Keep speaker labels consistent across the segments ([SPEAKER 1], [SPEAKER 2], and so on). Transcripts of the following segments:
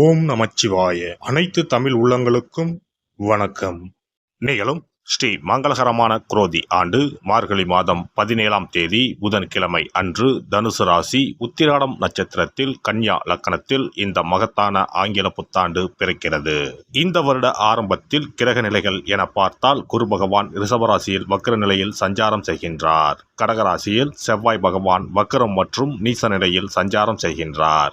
[SPEAKER 1] ஓம் நமச்சிவாய. அனைத்து தமிழ் உள்ளங்களுக்கும் வணக்கம். நிகழும் ஸ்ரீ மங்களகரமான குரோதி ஆண்டு மார்கழி மாதம் பதினேழாம் தேதி புதன்கிழமை அன்று தனுசு ராசி உத்திராடம் நட்சத்திரத்தில் கன்யா லக்கணத்தில் இந்த மகத்தான ஆங்கில புத்தாண்டு பிறக்கிறது. இந்த வருட ஆரம்பத்தில் கிரக நிலைகள் என பார்த்தால் குரு பகவான் ரிஷபராசியில் வக்ர நிலையில் சஞ்சாரம் செய்கின்றார். கடகராசியில் செவ்வாய் பகவான் வக்ரம் மற்றும் நீச நிலையில் சஞ்சாரம் செய்கின்றார்.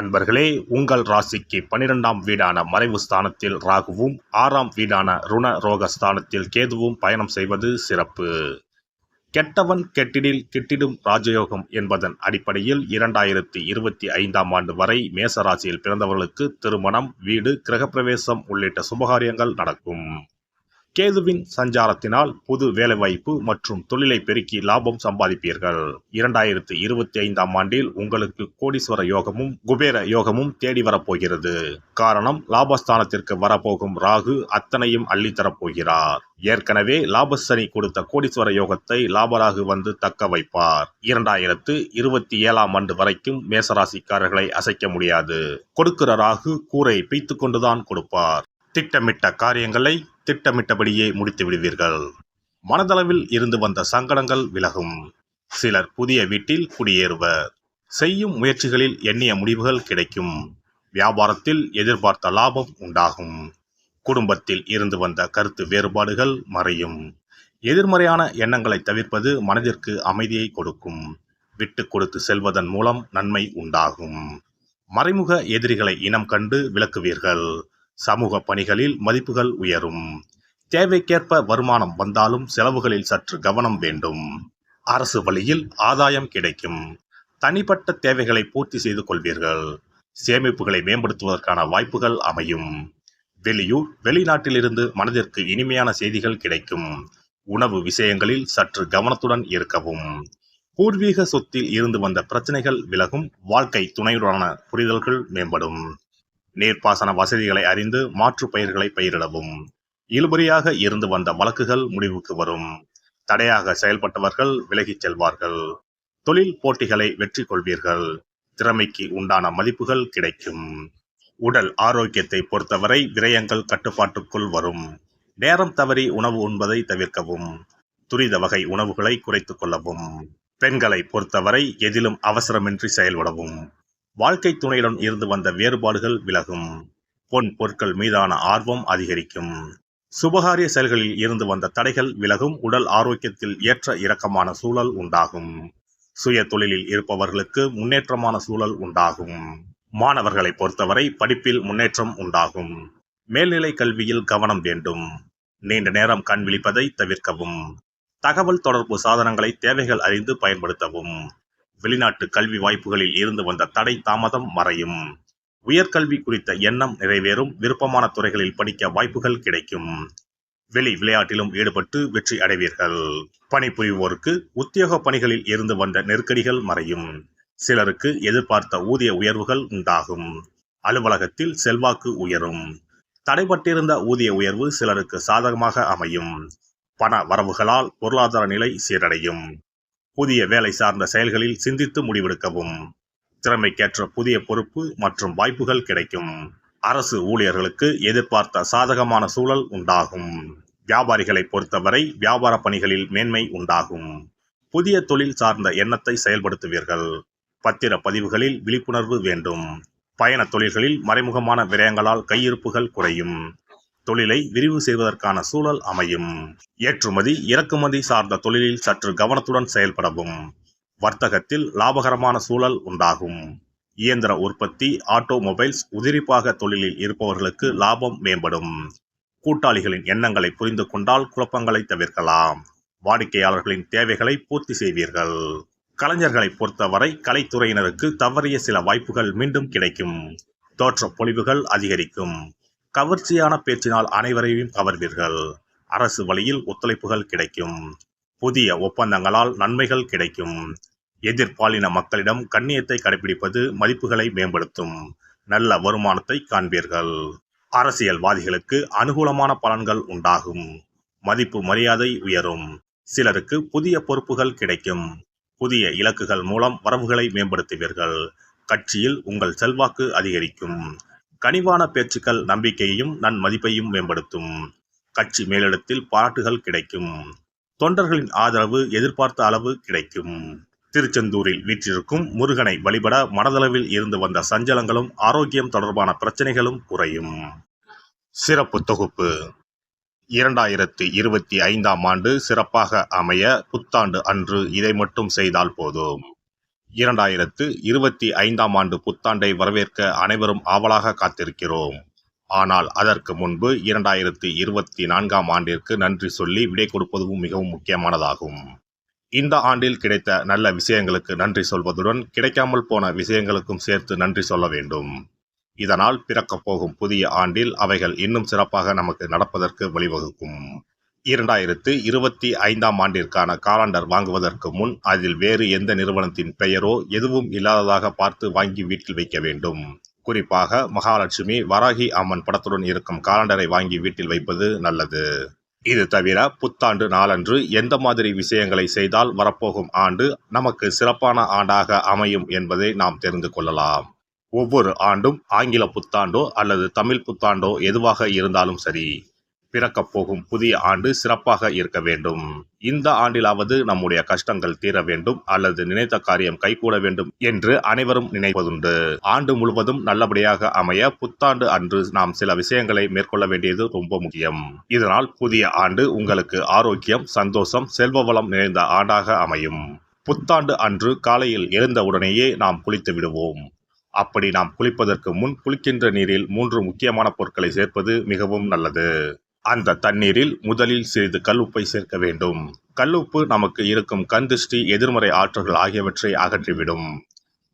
[SPEAKER 1] அன்பர்களே உங்கள் ராசிக்கு பனிரெண்டாம் வீடான மறைவு ஸ்தானத்தில் ராகுவும் ஆறாம் வீடான ருண ரோக ஸ்தானத்தில் கேதுவும் பயணம் செய்வது சிறப்பு. கெட்டவன் கெட்டிடில் கிட்டிடும் ராஜயோகம் என்பதன் அடிப்படையில் இரண்டாயிரத்தி இருபத்தி ஐந்தாம் ஆண்டு வரை மேசராசியில் பிறந்தவர்களுக்கு திருமணம் வீடு கிரகப்பிரவேசம் உள்ளிட்ட சுபகாரியங்கள் நடக்கும். கேதுவின் சஞ்சாரத்தினால் புது வேலைவாய்ப்பு மற்றும் தொழிலை பெருக்கி லாபம் சம்பாதிப்பீர்கள். இரண்டாயிரத்து இருபத்தி ஐந்தாம் ஆண்டில் உங்களுக்கு கோடீஸ்வர யோகமும் குபேர யோகமும் தேடி வரப்போகிறது. காரணம் லாபஸ்தானத்திற்கு வரப்போகும் ராகு அத்தனையும் அள்ளித்தரப் போகிறார். ஏற்கனவே லாபசனி கொடுத்த கோடீஸ்வர யோகத்தை லாபராகு வந்து தக்க வைப்பார். இரண்டாயிரத்து இருபத்தி ஏழாம் ஆண்டு வரைக்கும் மேசராசிக்காரர்களை அசைக்க முடியாது. கொடுக்கிற ராகு கூரை பீத்து கொண்டுதான் கொடுப்பார். திட்டமிட்ட காரியங்களை திட்டமிட்டபடியே முடித்து விடுவீர்கள். மனதளவில் இருந்து வந்த சங்கடங்கள் விலகும். சிலர் புதிய வீட்டில் குடியேறுவர். செய்யும் முயற்சிகளில் எண்ணிய முடிவுகள் கிடைக்கும். வியாபாரத்தில் எதிர்பார்த்த லாபம் உண்டாகும். குடும்பத்தில் இருந்து வந்த கருத்து வேறுபாடுகள் மறையும். எதிர்மறையான எண்ணங்களை தவிர்ப்பது மனதிற்கு அமைதியை கொடுக்கும். விட்டு கொடுத்து செல்வதன் மூலம் நன்மை உண்டாகும். மறைமுக எதிரிகளை இனம் கண்டு விளக்குவீர்கள். சமூக பணிகளில் மதிப்புகள் உயரும். தேவைக்கேற்ப வருமானம் வந்தாலும் செலவுகளில் சற்று கவனம் வேண்டும். அரசு வழியில் ஆதாயம் கிடைக்கும். தனிப்பட்ட தேவைகளை பூர்த்தி செய்து கொள்வீர்கள். சேமிப்புகளை மேம்படுத்துவதற்கான வாய்ப்புகள் அமையும். வெளியூர் வெளிநாட்டிலிருந்து மனதிற்கு இனிமையான செய்திகள் கிடைக்கும். உணவு விஷயங்களில் சற்று கவனத்துடன் இருக்கவும். பூர்வீக சொத்தில் இருந்து வந்த பிரச்சனைகள் விலகும். வாழ்க்கை துணையுடனான புரிதல்கள் மேம்படும். நீர்ப்பாசன வசதிகளை அறிந்து மாற்று பயிர்களை பயிரிடவும். இழுபறியாக இருந்து வந்த வழக்குகள் முடிவுக்கு வரும். தடையாக செயல்பட்டவர்கள் விலகிச் செல்வார்கள். தொழில் போட்டிகளை வெற்றி கொள்வீர்கள். திறமைக்கு உண்டான மதிப்புகள் கிடைக்கும். உடல் ஆரோக்கியத்தை பொறுத்தவரை விரயங்கள் கட்டுப்பாட்டுக்குள் வரும். நேரம் தவறி உணவு உண்பதை தவிர்க்கவும். துரித வகை உணவுகளை குறைத்துக் கொள்ளவும். பெண்களை பொறுத்தவரை எதிலும் அவசரமின்றி செயல்படவும். வாழ்க்கை துணையுடன் இருந்து வந்த வேறுபாடுகள் விலகும். பொன் பொருட்கள் மீதான ஆர்வம் அதிகரிக்கும். சுபகாரிய செயல்களில் இருந்து வந்த தடைகள் விலகும். உடல் ஆரோக்கியத்தில் ஏற்ற இறக்கமான சூழல் உண்டாகும். சுய தொழிலில் இருப்பவர்களுக்கு முன்னேற்றமான சூழல் உண்டாகும். மாணவர்களை பொறுத்தவரை படிப்பில் முன்னேற்றம் உண்டாகும். மேல்நிலை கல்வியில் கவனம் வேண்டும். நீண்ட நேரம் கண் விழிப்பதை தவிர்க்கவும். தகவல் தொடர்பு சாதனங்களை தேவைகள் அறிந்து பயன்படுத்தவும். வெளிநாட்டு கல்வி வாய்ப்புகளில் இருந்து வந்த தடை தாமதம் மறையும். உயர்கல்வி குறித்த எண்ணம் நிறைவேறும். விருப்பமான துறைகளில் படிக்க வாய்ப்புகள் கிடைக்கும். வெளி விளையாட்டிலும் ஈடுபட்டு வெற்றி அடைவீர்கள். பணிபுரிவோருக்கு உத்தியோக பணிகளில் இருந்து வந்த நெருக்கடிகள் மறையும். சிலருக்கு எதிர்பார்த்த ஊதிய உயர்வுகள் உண்டாகும். அலுவலகத்தில் செல்வாக்கு உயரும். தடைபட்டிருந்த ஊதிய உயர்வு சிலருக்கு சாதகமாக அமையும். பண வரவுகளால் பொருளாதார நிலை சீரடையும். புதிய வேலை சார்ந்த செயல்களில் சிந்தித்து முடிவெடுக்கவும். திறமைக்கேற்ற புதிய பொறுப்பு மற்றும் வாய்ப்புகள் கிடைக்கும். அரசு ஊழியர்களுக்கு எதிர்பார்த்த சாதகமான சூழல் உண்டாகும். வியாபாரிகளை பொறுத்தவரை வியாபார பணிகளில் மேன்மை உண்டாகும். புதிய தொழில் சார்ந்த எண்ணத்தை செயல்படுத்துவீர்கள். பத்திர பதிவுகளில் விழிப்புணர்வு வேண்டும். பயண தொழில்களில் மறைமுகமான விரயங்களால் கையிருப்புகள் குறையும். தொழிலை விரிவு செய்வதற்கான சூழல் அமையும். ஏற்றுமதி இறக்குமதி சார்ந்த தொழிலில் சற்று கவனத்துடன் செயல்படவும். வர்த்தகத்தில் லாபகரமான சூழல் உண்டாகும். இயந்திர உற்பத்தி ஆட்டோமொபைல்ஸ் உதிரிப்பாக தொழிலில் இருப்பவர்களுக்கு லாபம் மேம்படும். கூட்டாளிகளின் எண்ணங்களை புரிந்து கொண்டால் குழப்பங்களை தவிர்க்கலாம். வாடிக்கையாளர்களின் தேவைகளை பூர்த்தி செய்வீர்கள். கலைஞர்களை பொறுத்தவரை கலைத்துறையினருக்கு தவறிய சில வாய்ப்புகள் மீண்டும் கிடைக்கும். தோற்ற பொலிவுகள் அதிகரிக்கும். கவர்ச்சியான பேச்சினால் அனைவரையும் கவர்வீர்கள். அரசு வழியில் ஒத்துழைப்புகள் கிடைக்கும். புதிய ஒப்பந்தங்களால் நன்மைகள் கிடைக்கும். எதிர்பாலின மக்களிடம் கண்ணியத்தை கடைபிடிப்பது மதிப்புகளை மேம்படுத்தும். நல்ல வருமானத்தை காண்பீர்கள். அரசியல்வாதிகளுக்கு அனுகூலமான பலன்கள் உண்டாகும். மதிப்பு மரியாதை உயரும். சிலருக்கு புதிய பொறுப்புகள் கிடைக்கும். புதிய இலக்குகள் மூலம் வரவுகளை மேம்படுத்துவீர்கள். கட்சியில் உங்கள் செல்வாக்கு அதிகரிக்கும். கனிவான பேச்சுக்கள் நம்பிக்கையையும் நன்மதிப்பையும் மேம்படுத்தும். கட்சி மேலிடத்தில் பாராட்டுகள் கிடைக்கும். தொண்டர்களின் ஆதரவு எதிர்பார்த்த அளவு கிடைக்கும். திருச்செந்தூரில் வீற்றிருக்கும் முருகனை வழிபட மனதளவில் இருந்து வந்த சஞ்சலங்களும் ஆரோக்கியம் தொடர்பான பிரச்சனைகளும் குறையும். சிறப்பு தொகுப்பு. இரண்டாயிரத்தி இருபத்தி ஐந்தாம் ஆண்டு சிறப்பாக அமைய புத்தாண்டு அன்று இதை மட்டும் செய்தால் போதும். இரண்டாயிரத்து இருபத்தி ஐந்தாம் ஆண்டு புத்தாண்டை வரவேற்க அனைவரும் ஆவலாக காத்திருக்கிறோம். ஆனால் அதற்கு முன்பு இரண்டாயிரத்தி இருபத்தி நான்காம் ஆண்டிற்கு நன்றி சொல்லி விடை கொடுப்பதும் மிகவும் முக்கியமானதாகும். இந்த ஆண்டில் கிடைத்த நல்ல விஷயங்களுக்கு நன்றி சொல்வதுடன் கிடைக்காமல் போன விஷயங்களுக்கும் சேர்த்து நன்றி சொல்ல வேண்டும். இதனால் பிறக்கப் போகும் புதிய ஆண்டில் அவைகள் இன்னும் சிறப்பாக நமக்கு நடப்பதற்கு வழிவகுக்கும். இரண்டாயிரத்து இருபத்தி ஐந்தாம் ஆண்டிற்கான காலண்டர் வாங்குவதற்கு முன் அதில் வேறு எந்த நிறுவனத்தின் பெயரோ எதுவும் இல்லாததாக பார்த்து வாங்கி வீட்டில் வைக்க வேண்டும். குறிப்பாக மகாலட்சுமி வராகி அம்மன் படத்துடன் இருக்கும் காலண்டரை வாங்கி வீட்டில் வைப்பது நல்லது. இது தவிர புத்தாண்டு நாளன்று எந்த மாதிரி விஷயங்களை செய்தால் வரப்போகும் ஆண்டு நமக்கு சிறப்பான ஆண்டாக அமையும் என்பதை நாம் தெரிந்து கொள்ளலாம். ஒவ்வொரு ஆண்டும் ஆங்கில புத்தாண்டோ அல்லது தமிழ் புத்தாண்டோ எதுவாக இருந்தாலும் சரி. பிறக்கப் போகும் புதிய ஆண்டு சிறப்பாக இருக்க வேண்டும். இந்த ஆண்டிலாவது நம்முடைய கஷ்டங்கள் தீர வேண்டும் அல்லது நினைத்த காரியம் கைகூட வேண்டும் என்று அனைவரும் நினைப்பதுண்டு. ஆண்டு முழுவதும் நல்லபடியாக அமைய புத்தாண்டு அன்று நாம் சில விஷயங்களை மேற்கொள்ள வேண்டியது ரொம்ப முக்கியம். இதனால் புதிய ஆண்டு உங்களுக்கு ஆரோக்கியம் சந்தோஷம் செல்வ வளம் நிறைந்த ஆண்டாக அமையும். புத்தாண்டு அன்று காலையில் எழுந்தவுடனேயே நாம் குளித்து விடுவோம். அப்படி நாம் குளிப்பதற்கு முன் குளிக்கின்ற நீரில் மூன்று முக்கியமான பொருட்களை சேர்ப்பது மிகவும் நல்லது. அந்த தண்ணீரில் முதலில் சிறிது கல்லுப்பை சேர்க்க வேண்டும். கல்லுப்பு நமக்கு இருக்கும் கந்திஷ்டி எதிர்மறை ஆற்றல்கள் ஆகியவற்றை அகற்றிவிடும்.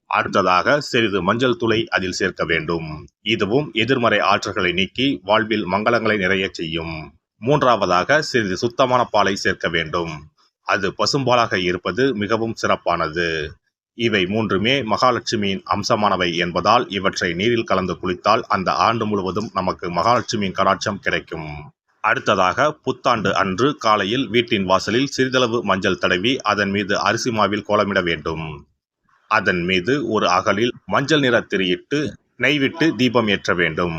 [SPEAKER 1] அடுத்ததாக சிறிது மஞ்சள் துளை அதில் சேர்க்க வேண்டும். இதுவும் எதிர்மறை ஆற்றல்களை நீக்கி வாழ்வில் மங்களங்களை நிறைய செய்யும். மூன்றாவதாக சிறிது சுத்தமான பாலை சேர்க்க வேண்டும். அது பசும்பாலாக இருப்பது மிகவும் சிறப்பானது. இவை மூன்றுமே மகாலட்சுமியின் அம்சமானவை என்பதால் இவற்றை நீரில் கலந்து குளித்தால் அந்த ஆண்டு முழுவதும் நமக்கு மகாலட்சுமியின் கடாட்சம் கிடைக்கும். அடுத்ததாக புத்தாண்டு அன்று காலையில் வீட்டின் வாசலில் சிறிதளவு மஞ்சள் தடவி அதன் மீது அரிசி மாவில் கோலமிட வேண்டும். அதன் மீது ஒரு அகலில் மஞ்சள் நிற திரியிட்டு நெய்விட்டு தீபம் ஏற்ற வேண்டும்.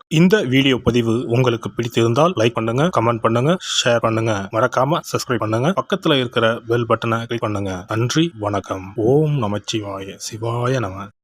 [SPEAKER 2] இந்த வீடியோ பதிவு உங்களுக்கு பிடித்திருந்தால் லைக் பண்ணுங்க கமெண்ட் பண்ணுங்க ஷேர் பண்ணுங்க. மறக்காம சப்ஸ்கிரைப் பண்ணுங்க. பக்கத்துல இருக்கிற பெல் பட்டனை கிளிக் பண்ணுங்க. நன்றி வணக்கம். ஓம் நமச்சிவாய. சிவாய நம.